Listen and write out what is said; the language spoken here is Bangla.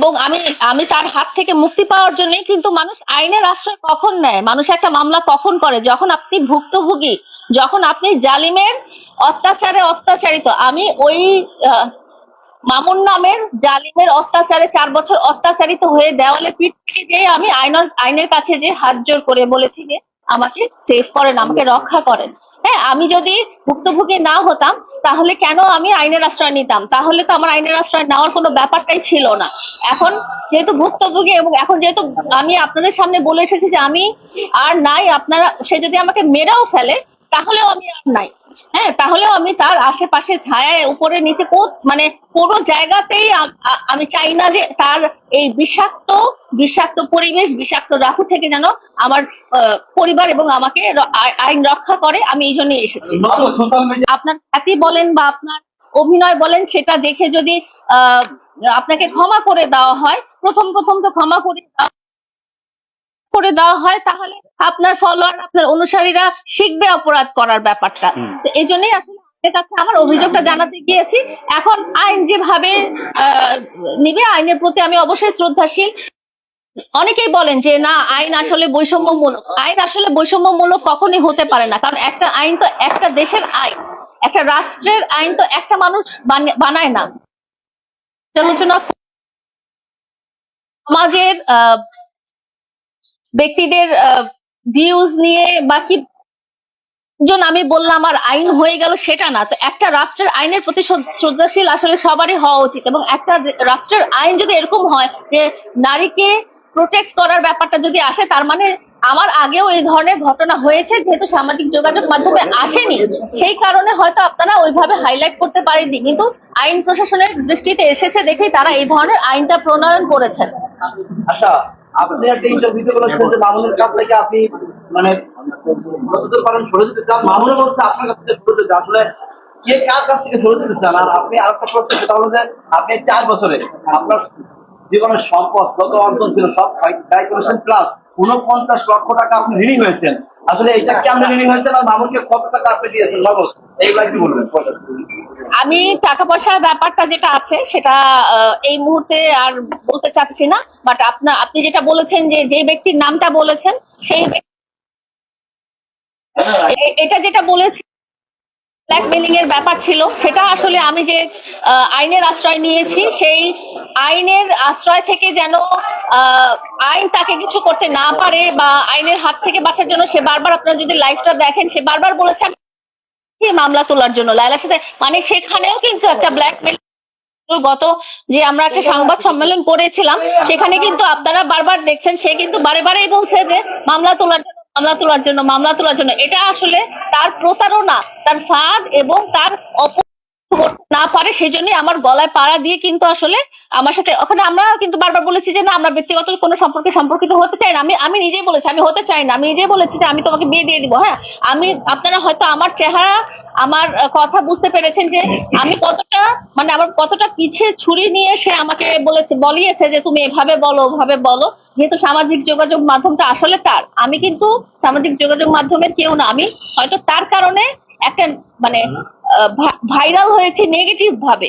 এবং আমি আমি তার হাত থেকে মুক্তি পাওয়ার জন্যই কিন্তু মানুষ আইনের আশ্রয় কখন নেয়? মানুষ একটা মামলা কখন করে? যখন আপনি ভুক্তভোগী, যখন আপনি জালিমের অত্যাচারে অত্যাচারিত। আমি ওই মামুন নামের জালিমের অত্যাচারে চার বছর অত্যাচারিত হয়ে দেওয়ালে পিঠ থেকে যে আমি আইনের আইনের কাছে যে হাত জোর করে বলেছি যে আমাকে সেভ করেন, আমাকে রক্ষা করেন। হ্যাঁ আমি যদি ভুক্তভোগী না হতাম তাহলে কেন আমি আইনের আশ্রয় নিতাম? তাহলে তো আমার আইনের আশ্রয় নেওয়ার কোনো ব্যাপারটাই ছিল না। এখন যেহেতু ভুক্তভোগী এবং এখন যেহেতু আমি আপনাদের সামনে বলে এসেছি যে আমি আর নাই, আপনারা, সে যদি আমাকে মেরাও ফেলে, তাহলেও আমি আর নাই। হ্যাঁ তাহলেও আমি তার আশেপাশে ছায়ায় উপরে নিচে মানে কোনো জায়গাতেই আমি চাই না যে তার এই বিষাক্ত বিষাক্ত পরিবেশ বিষাক্ত রাহু থেকে যেন আমার আহ, পরিবার এবং আমাকে আইন রক্ষা করে। আমি এই জন্যই এসেছি। আপনার খ্যাতি বলেন বা আপনার অভিনয় বলেন সেটা দেখে যদি আহ, আপনাকে ক্ষমা করে দেওয়া হয় প্রথম প্রথম তো ক্ষমা করে দেওয়া- করে দেওয়া হয় তাহলে আপনার ফলোয়ার আপনার অনুসারীরা শিখবে অপরাধ করার ব্যাপারটা। এই জন্যই আসলে কাছে আমার অভিযোগটা জানাতে গিয়েছি। এখন আইন যেভাবে নিবে আইনের প্রতি আমি অবশ্যই শ্রদ্ধাশীল। অনেকেই বলেন যে না আইন আসলে বৈষম্যমূলক। আইন আসলে বৈষম্যমূলক কখনই হতে পারে না। কারণ একটা আইন তো একটা দেশের আইন। একটা রাষ্ট্রের আইন তো একটা মানুষ বানি- বানায় না। আলোচনা সমাজের আহ, ব্যক্তিদের ভিউজ নিয়ে বা কি জন আমি বললাম আর আইন হয়ে গেল সেটা না। তো একটা রাষ্ট্রের আইনের প্রতি শ্রদ্ধাশীল আসলে সবারই হওয়া উচিত এবং একটা রাষ্ট্রের আইন যদি এরকম হয় যে নারীকে প্রোটেক্ট করার ব্যাপারটা যদি আসে, তার মানে আমার আগেও এই ধরনের ঘটনা হয়েছে, যেহেতু সামাজিক যোগাযোগ মাধ্যমে আসেনি। সেই কারণে হয়তো আপনারা ওইভাবে হাইলাইট করতে পারেননি। কিন্তু আইন প্রশাসনের দৃষ্টিতে এসেছে দেখেই তারা এই ধরনের আইনটা প্রণয়ন করেছেন। আচ্ছা আপনি একটা বলেছেন যে মামুনের কাছ থেকে আপনি মানে যতদূর পারেন সরে যেতে চান। বলছে আপনার কাছ থেকে সরে যেতে আসলে কে কার কাছ থেকে সরে যেতে চান? আর আপনি আরেকটা প্রশ্ন সেটা হলো যে আপনি চার বছরে আপনার জীবনের সম্পদ, যত অর্জন ছিল সব ব্যয় করেছেন প্লাস উনপঞ্চাশ লক্ষ টাকা আপনি ঋণী হয়েছেন। আসলে এটা কেমন ঋণী হয়েছেন আর মামুনকে কত টাকা আপনি দিয়েছেন? নগদ এইগুলা কি বলবেন? আমি টাকা পয়সার ব্যাপারটা যেটা আছে সেটা এই মুহূর্তে আর বলতে চাচ্ছি না বাট আপনার আপনি যেটা বলেছেন যে যে ব্যক্তির নামটা বলেছেন সেই এটা যেটা বলেছি ব্ল্যাকমেলিং এর ব্যাপার ছিল সেটা আসলে আমি যে আইনের আশ্রয় নিয়েছি সেই আইনের আশ্রয় থেকে যেন আইন তাকে কিছু করতে না পারে বা আইনের হাত থেকে বাঁচার জন্য সে বারবার যদি দেখেন, সে বারবার মামলা তোলার জন্য? লাইলার সাথে মানে সেখানেও কিন্তু একটা ব্ল্যাকমেল গত যে আমরা একটা সংবাদ সম্মেলন করেছিলাম, সেখানে কিন্তু আপনারা বারবার দেখছেন, সে কিন্তু বারে বারেই বলছে যে, মামলা তোলার জন্য, মামলা তোলার জন্য, মামলা তোলার জন্য। এটা আসলে তার প্রতারণা, তার ফাঁদ এবং তার অপ না পারে সেই জন্যই আমার গলায় পাড়া দিয়ে কিন্তু আসলে আমার সাথে, ওখানে আমরা কিন্তু বারবার বলেছি যে না, আমরা ব্যক্তিগত কোনো সম্পর্কে সম্পর্কিত হতে চাই না। আমি আমি নিজেই বলেছি, আমি হতে চাই না। আমি নিজেই বলেছি যে আমি তোমাকে বিয়ে দিয়ে দিব হ্যাঁ? আমি, আপনারা হয়তো আমার চেহারা, আমার কথা বুঝতে পেরেছেন যে আমি কতটা মানে আমার কতটা পিছে ছুরি নিয়ে সে আমাকে বলেছে, বলিয়েছে যে তুমি এভাবে বলো, ওভাবে বলো। যেহেতু সামাজিক যোগাযোগ মাধ্যমটা আসলে তার, আমি কিন্তু সামাজিক যোগাযোগ মাধ্যমের কেউ না। আমি হয়তো তার কারণে একটা মানে ভাইরাল হয়েছে নেগেটিভ ভাবে।